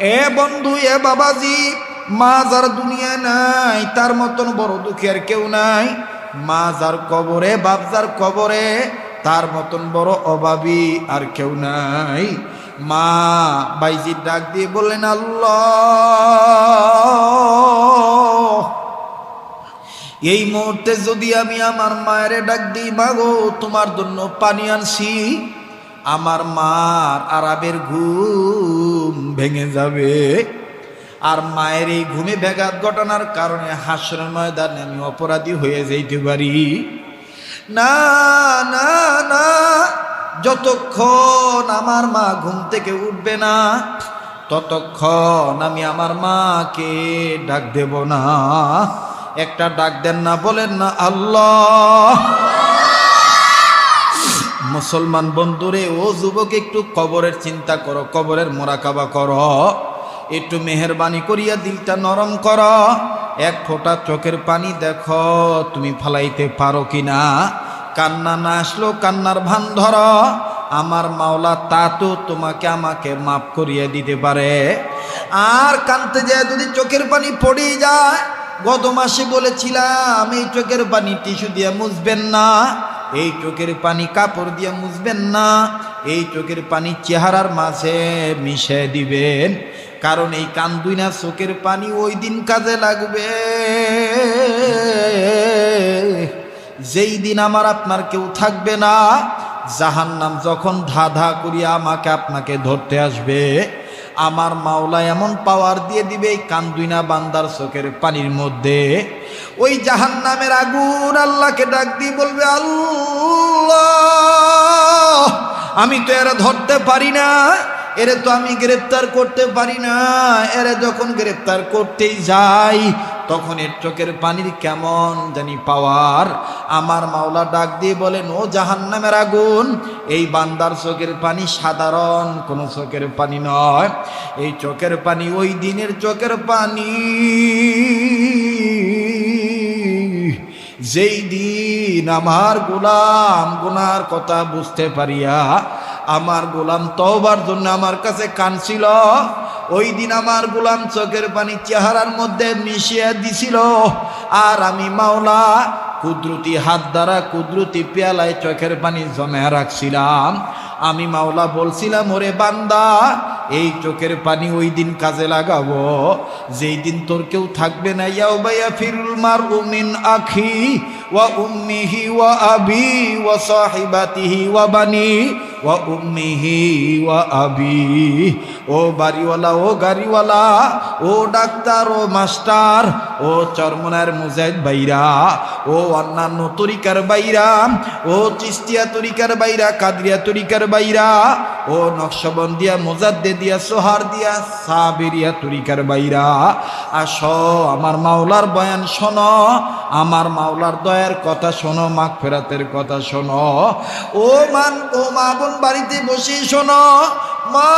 এ বন্ধু, এ বাবাজি, মা যার দুনিয়া নাই, তার মতন বড় দুঃখী আর কেউ নাই। মা যার কবরে, বাপ যার কবরে, তার মতন বড় অভাবী আর কেউ নাই। মা বাইজির ডাক দিয়ে বললেন, আল্লাহ, এই মুহূর্তে যদি আমি আমার মায়ের ডাক দিই মাগো তোমার জন্য পানি আনছি। আমার মার আরাবের ঘুম ভেঙে যাবে। আর মায়ের এই ঘুমে ব্যাঘাত ঘটনার কারণে হাসর ময়দানে আমি অপরাধী হয়ে যাইতে পারি। না না না, যতক্ষণ আমার মা ঘুম থেকে উঠবে না, ততক্ষণ আমি আমার মাকে ডাক দেব না। একটা ডাক দেন না, বলেন না, আল্লাহ। মুসলমান বন্ধুরে, ও যুবক, একটু কবরের চিন্তা করো, কবরের মোরাকাবা করো। একটু মেহরবানি করিয়া দিলটা নরম কর। এক ফোঁটা চোখের পানি দেখো, তুমি ফালাইতে পারো কি না কান্না না আসলো, কান্নার ভান ধর। আমার মাওলা তা তো তোমাকে আমাকে মাফ করিয়ে দিতে পারে। আর কানতে যায় যদি চোখের পানি পড়ে যায়। গত মাসে বলেছিলাম, এই চোখের পানি টিস্যু দিয়ে মুছবেন না। এই চোখের পানি কাপড় দিয়ে মুছবেন না, এই চোখের পানি চেহারার মাঝে মিশে দিবেন। কারণ এই কান্দুই না চোখের পানি ওই দিন কাজে লাগবে। যেই দিন আমার আপনার কেউ থাকবে না জাহান নাম যখন ধা ধা করিয়া আমাকে আপনাকে ধরতে আসবে আমার মাওলা এমন পাওয়ার দিয়ে দিবে, এই কান্দুইনা বান্দার চোখের পানির মধ্যে। ওই জাহান নামের আগুন আল্লাহকে ডাক দিয়ে বলবে, আল্লাহ, আমি তো এরা ধরতে পারি না। এরে তো আমি গ্রেপ্তার করতে পারি না। এরে যখন গ্রেপ্তার করতেই যাই, তখন এর চোখের পানির কেমন জানি পাওয়ার। আমার মাওলা ডাক দিয়ে বলেন, ও জাহান নামের আগুন, এই বান্দার চোখের পানি সাধারণ, কোনো চোখের পানি নয়। এই চোখের পানি ওই দিনের চোখের পানি। যেই দিন আমার গোলাম গুনার কথা বুঝতে পারিয়া আমার গোলাম তওবার জন্য আমার কাছে কানছিল ওই দিন আমার গোলাম চোখের পানি চেহারার মধ্যে মিশিয়ে দিছিল। আর আমি মাওলা কুদরতি হাত দ্বারা কুদরতি পেয়ালায় চোখের পানি জমে রাখছিলাম। আমি মাওলা বলছিলাম, ওরে বান্দা, এই চোখের পানি ওই দিন কাজে লাগাবো। যেই দিন তোর কেউ থাকবে না ইয়াও বাইয়া ফিরুল মার উমিন আখি ওয়া উম্মিহি ওয়া আবি ওয়া সাহিবাতিহি ওয়া বানি ও বাড়িওয়ালা ও গাড়িওয়ালা ও ডাক্তার ও মাস্টার ও চরমনার মুজাহিদ বাইরা ও অন্যান্য তরিকার বাইরা ও চিস্তিয়া তরিকার বাইরা কাদরিয়া তরিকার বাইরা ও নকশবন্দিয়া মোজাদ্দে দিয়া, সোহার দিয়া, সাবেরিয়া তরিকার বাইরা আস, আমার মাওলার বয়ান শোনো, আমার মাওলার দয়ার কথা শোনো, মাঘ ফেরাতের কথা শোনো। ও মান ও মা বোন বাড়িতে বসে শোনো মা,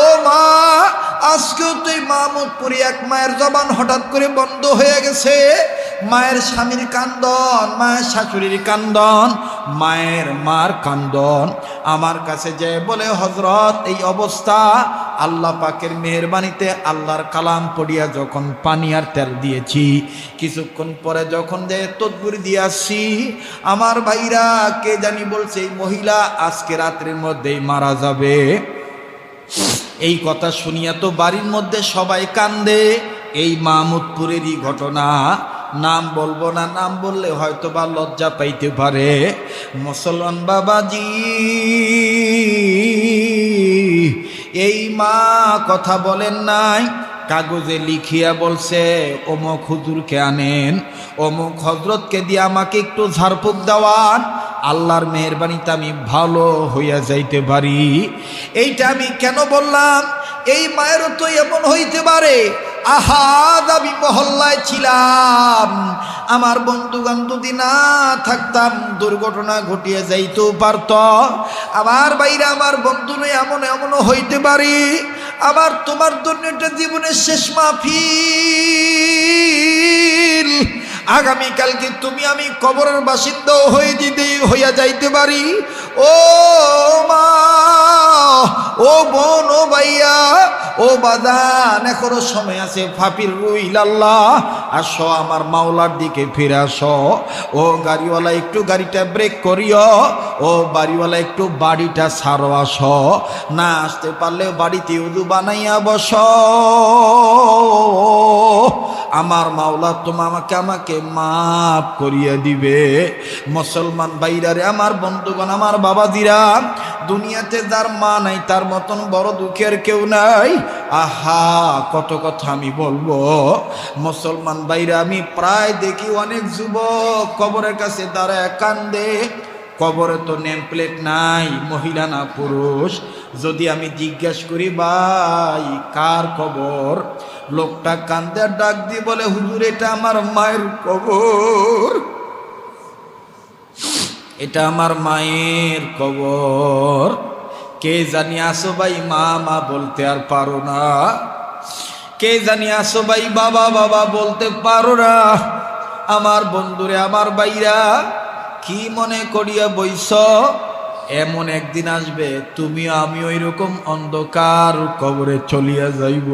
ও মা, আজকেও তুই মাহমুদপুরি এক মায়ের জবান হঠাৎ করে বন্ধ হয়ে গেছে। মায়ের স্বামীর কান্দন, মায়ের শাশুড়ির কান্দন, মায়ের মার কান্দন। আমার কাছে যে বলে হজরত এই অবস্থা। আল্লাহ পাকের মেহরবানিতে আল্লাহর কালাম পড়িয়া যখন পানি আর তেল দিয়েছি, কিছুক্ষণ পরে যখন যে দিয়ে আসছি, আমার ভাইরা কে জানি বলছে, এই মহিলা আজকে রাত্রের মধ্যেই মারা যাবে। এই কথা শুনিয়া তো বাড়ির মধ্যে সবাই কান্দে। এই মাহমুদপুরেরই ঘটনা। নাম বলব না, নাম বললে হয়তো বা লজ্জা পাইতে পারে। মুসলমান বাবাজি, এই মা কথা বলেন নাই, কাগজে লিখিয়া বলছে, অমুক হুজুরকে আনেন, অমুক হজরতকে দিয়ে আমাকে একটু ঝাড়ফুঁক দেওয়ান। আল্লাহর মেহরবানিতে আমি ভালো হইয়া যাইতে পারি। এইটা আমি কেন বললাম? এই মায়েরও তো এমন হইতে পারে আহাদ আমি মহল্লায় ছিলাম। আমার বন্ধুগান যদি না থাকতাম, দুর্ঘটনা ঘটিয়ে যাইতেও পারত। আমার বাইরে আমার বন্ধু নয়, এমন এমনও হইতে পারি। আবার তোমার জন্য এটা জীবনের শেষ মাহফিল। আগামীকালকে তুমি আমি কবরের বাসিন্দাও হয়ে দিতে হইয়া যাইতে পারি ও মা! ও বোন, ও ভাইয়া, ও বাদান, এখনও সময় আছে, ফাপির রুইল আল্লাহ আসো আমার মাওলার দিকে ফিরে আসো। ও গাড়িওয়ালা, একটু গাড়িটা ব্রেক করিও। ও বাড়িওয়ালা, একটু বাড়িটা ছাড়ো, আসো। না আসতে পারলে বাড়িতে উদু বানাইয়া বস। আমার মাওলা তুমি আমাকে আমাকে মাফ করিয়া দিবে। মুসলমান বাইরারে আমার বন্ধুগণ, আমার বাবাজিরা দুনিয়াতে যার মা নাই, তার মতন বড় দুঃখের কেউ নাই। আহা, কত কথা আমি বলব। মুসলমান বাইরে আমি প্রায় দেখি অনেক যুবক কবরের কাছে দাঁড়ায় কান্দে। কবরে তো নেম প্লেট নাই, মহিলা না পুরুষ। যদি আমি জিজ্ঞেস করি, ভাই, কার কবর? লোকটা কান্দে ডাক দিয়ে বলে, হুজুর, এটা আমার মায়ের কবর। এটা আমার মায়ের কবর। কে জানি আসো ভাই মা মা বলতে আর পারো না। কে জানি আসো ভাই বাবা বাবা বলতে পারো না। আমার বন্ধুরে, আমার বাইরা কি মনে করিয়া বইস? এমন একদিন আসবে তুমি আমি ওই রকম অন্ধকার কবরে চলিয়া যাইব।